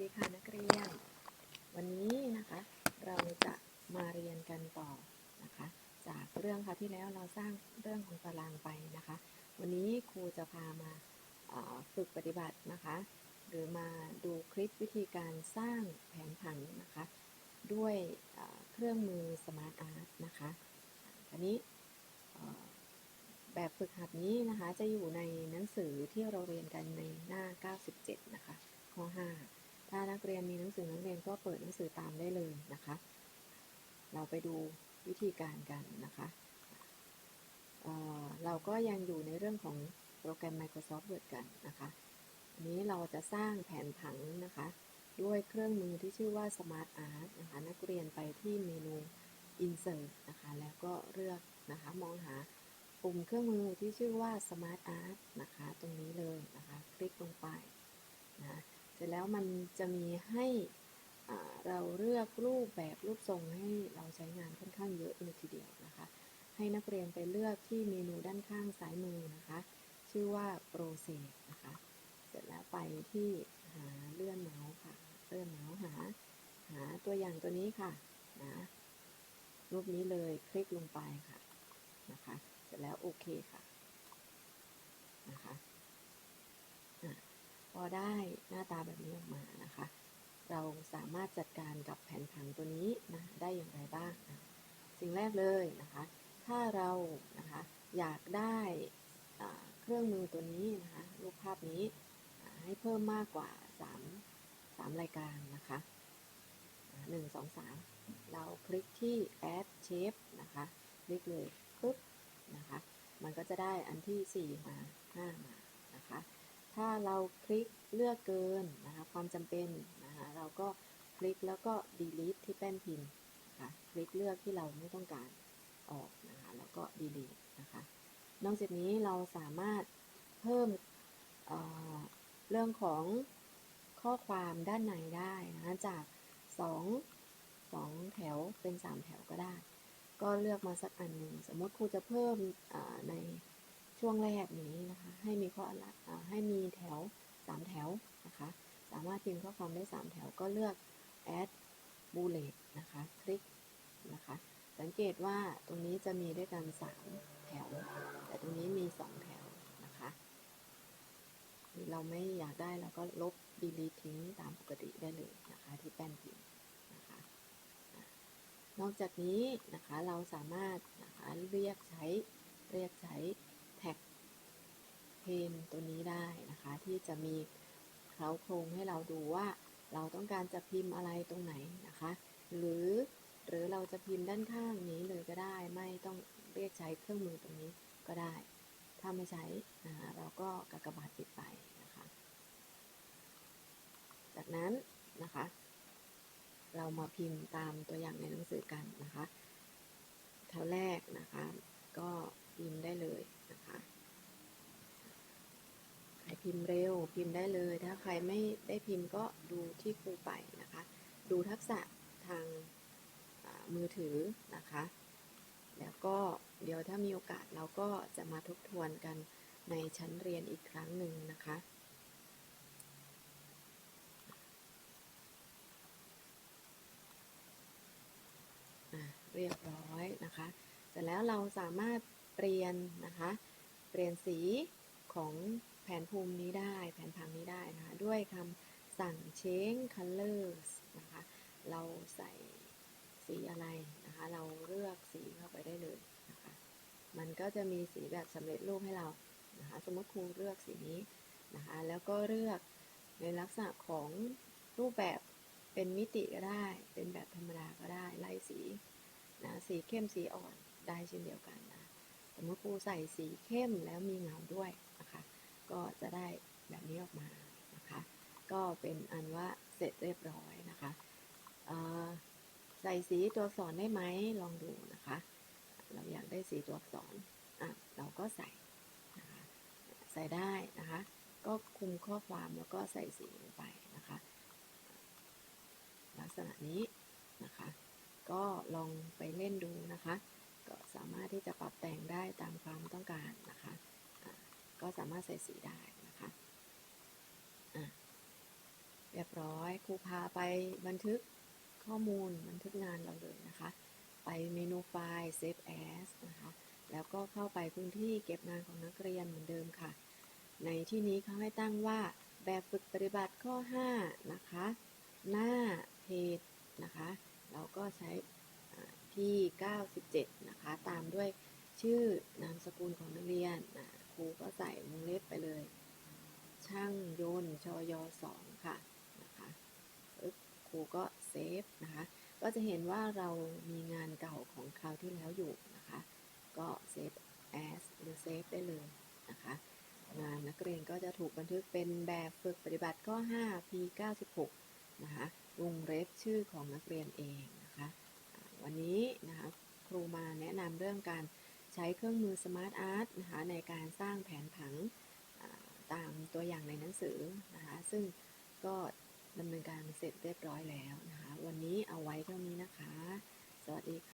ดีค่ะนักเรียน วันนี้นะคะเราจะมาเรียนกันต่อนะคะ จากเรื่องค่ะที่แล้วเราสร้างเรื่องของตารางไปนะคะ วันนี้ครูจะพามาฝึกปฏิบัตินะคะ หรือมาดูคลิปวิธีการสร้างแผนผังนะคะ ด้วยเครื่องมือสมาร์ทอาร์ตนะคะอันนี้แบบฝึกหัดนี้นะคะจะอยู่ในหนังสือที่เราเรียนกันในหน้า 97 นะคะข้อ 5 ถ้านักเรียนมีหนังสือนักเรียนก็เปิดหนังสือตามได้เลยนะคะ เราไปดูวิธีการกันนะคะเเราก็ยังอยู่ในเรื่องของโปรแกรม Microsoft Word กันนะคะอันนี้เราจะสร้างแผนผังนะคะ ด้วยเครื่องมือที่ชื่อว่า Smart Art นะคะ นักเรียนไปที่เมนู Insert นะคะ แล้วก็เลือกนะคะ มองหาปุ่มเครื่องมือที่ชื่อว่า Smart Art นะคะ ตรงนี้เลยนะคะ คลิกลงไป แล้วมันจะมีให้เราเลือกรูปแบบรูปทรงให้เราใช้งานค่อนข้างเยอะเลยทีเดียวนะคะ ให้นักเรียนไปเลือกที่เมนูด้านข้างซ้ายมือนะคะ ชื่อว่า Process นะคะ เสร็จแล้วไปที่หาเลื่อนเมาส์ค่ะ เลื่อนเมาส์หา หาตัวอย่างตัวนี้ค่ะนะรูปนี้เลยคลิกลงไปค่ะนะคะ เสร็จแล้วโอเคค่ะอะพอ ได้หน้าตาแบบนี้ออกมานะคะ เราสามารถจัดการกับแผนผังตัวนี้นะได้อย่างไรบ้างนะสิ่งแรกเลยนะคะ ถ้าเรานะคะอยากได้เครื่องมือตัวนี้นะคะรูปภาพนี้ให้เพิ่มมากกว่า 3 3 รายการนะคะอ่า1 2 3 เราคลิกที่ add shape นะคะคลิกเลยปึ๊บนะคะ มันก็จะได้อันที่ 4 มา 5 มานะคะ ถ้าเราคลิกเลือกเกินนะคะความจำเป็นนะคะเราก็คลิกแล้วก็ delete ที่แป้นพิมพ์นะคะคลิกเลือกที่เราไม่ต้องการออกนะคะแล้วก็ delete นะคะนอกจากนี้เราสามารถเพิ่มเเรื่องของข้อความด้านในได้นะคะจาก 2 2 แถวเป็น 3 แถวก็ได้ ก็เลือกมาสักอันหนึ่งสมมติครูจะเพิ่มใน ช่วงแรกนี้นะคะ ให้มีข้อละอ่าให้มีแถว 3 แถวนะคะ สามารถพิมพ์ข้อความได้ 3 แถวก็เลือก add bullet นะคะ คลิกนะคะ สังเกตว่าตรงนี้จะมีด้วยกัน 3 แถว แต่ตรงนี้มี 2 แถวนะคะเราไม่อยากได้เราก็ลบ delete ทิ้งตามปกติได้เลยนะคะ ที่แป้นพิมพ์นะคะนอกจากนี้นะคะเราสามารถนะคะเรียกใช้เรียกใช้ เพนตัวนี้ได้นะคะ ที่จะมีเคล้าโครงให้เราดูว่าเราต้องการจะพิมพ์อะไรตรงไหนนะคะ หรือหรือเราจะพิมพ์ด้านข้างนี้เลยก็ได้ ไม่ต้องเรียกใช้เครื่องมือตรงนี้ก็ได้ ถ้าไม่ใช้นะคะเราก็กากบาทปิดไปนะคะ จากนั้นนะคะ เรามาพิมพ์ตามตัวอย่างในหนังสือกันนะคะแถวแรกนะคะ ก็พิมพ์ได้เลยนะคะ ใครพิ มพ์เร็วพิมพ์ได้เลยถ้าใครไม่ได้พิมพ์ก็ดูที่ครูไปนะคะ ดูทักษะทางมือถือนะคะ แล้วก็เดี๋ยวถ้ามีโอกาสเราก็จะมาทบทวนกันในชั้นเรียนอีกครั้งหนึ่งนะคะเรียบร้อยนะคะเสร็จแล้วเราสามารถเปลี่ยนนะคะ เปลี่ยนสีของ แผนภูมินี้ได้ แผนผังนี้ได้นะคะ ด้วยคำสั่ง change colors นะคะ เราใส่สีอะไรนะคะ เราเลือกสีเข้าไปได้เลยนะคะ มันก็จะมีสีแบบสำเร็จรูปให้เรานะคะ สมมติครูเลือกสีนี้นะคะ แล้วก็เลือกในลักษณะของรูปแบบเป็นมิติก็ได้ เป็นแบบธรรมดาก็ได้ ไล่สีนะ สีเข้มสีอ่อนได้เช่นเดียวกันนะ สมมติครูใส่สีเข้มแล้วมีเงาด้วย ก็จะได้แบบนี้ออกมานะคะ ก็เป็นอันว่าเสร็จเรียบร้อยนะคะใส่สีตัวอักษรได้ไหมลองดูนะคะ เราอยากได้สีตัวอักษรอะเราก็ใส่นะคะใส่ได้นะคะ ก็คุมข้อความแล้วก็ใส่สีลงไปนะคะ ลักษณะนี้นะคะ ก็ลองไปเล่นดูนะคะ ก็สามารถที่จะปรับแต่งได้ตามความต้องการนะคะ ก็สามารถใส่สีได้นะคะะเรียบร้อยครูพาไปบันทึกข้อมูลบันทึกงานเราเลยนะคะ ไปเมนูไฟล์ Save As นะคะ แล้วก็เข้าไปพื้นที่เก็บงานของนักเรียนเหมือนเดิมค่ะ ในที่นี้เขาให้ตั้งว่าแบบฝึกปฏิบัติข้อ 5 นะคะ หน้าเพจนะคะ เราก็ใช้อ่าที่ 97 นะคะ ตามด้วยชื่อนามสกุลของนักเรียนนะ ครูก็ใส่วงเล็บไปเลย ช่างยนต์ชย2ค่ะนะคะปึ๊บครูก็เซฟนะคะ ก็จะเห็นว่าเรามีงานเก่าของคราวที่แล้วอยู่นะคะ ก็เซฟ as หรือเซฟได้เลยนะคะ งานนักเรียนก็จะถูกบันทึกเป็นแบบฝึกปฏิบัติข้อ 5 p 96นะคะวงเล็บชื่อของนักเรียนเองนะคะ วันนี้นะคะครูมาแนะนำเรื่องการ ใช้เครื่องมือสมาร์ทอาร์ตนะคะในการสร้างแผนผังอ่าตามตัวอย่างในหนังสือนะคะซึ่งก็ดำเนินการเสร็จเรียบร้อยแล้วนะคะ วันนี้เอาไว้เท่านี้นะคะ สวัสดีค่ะ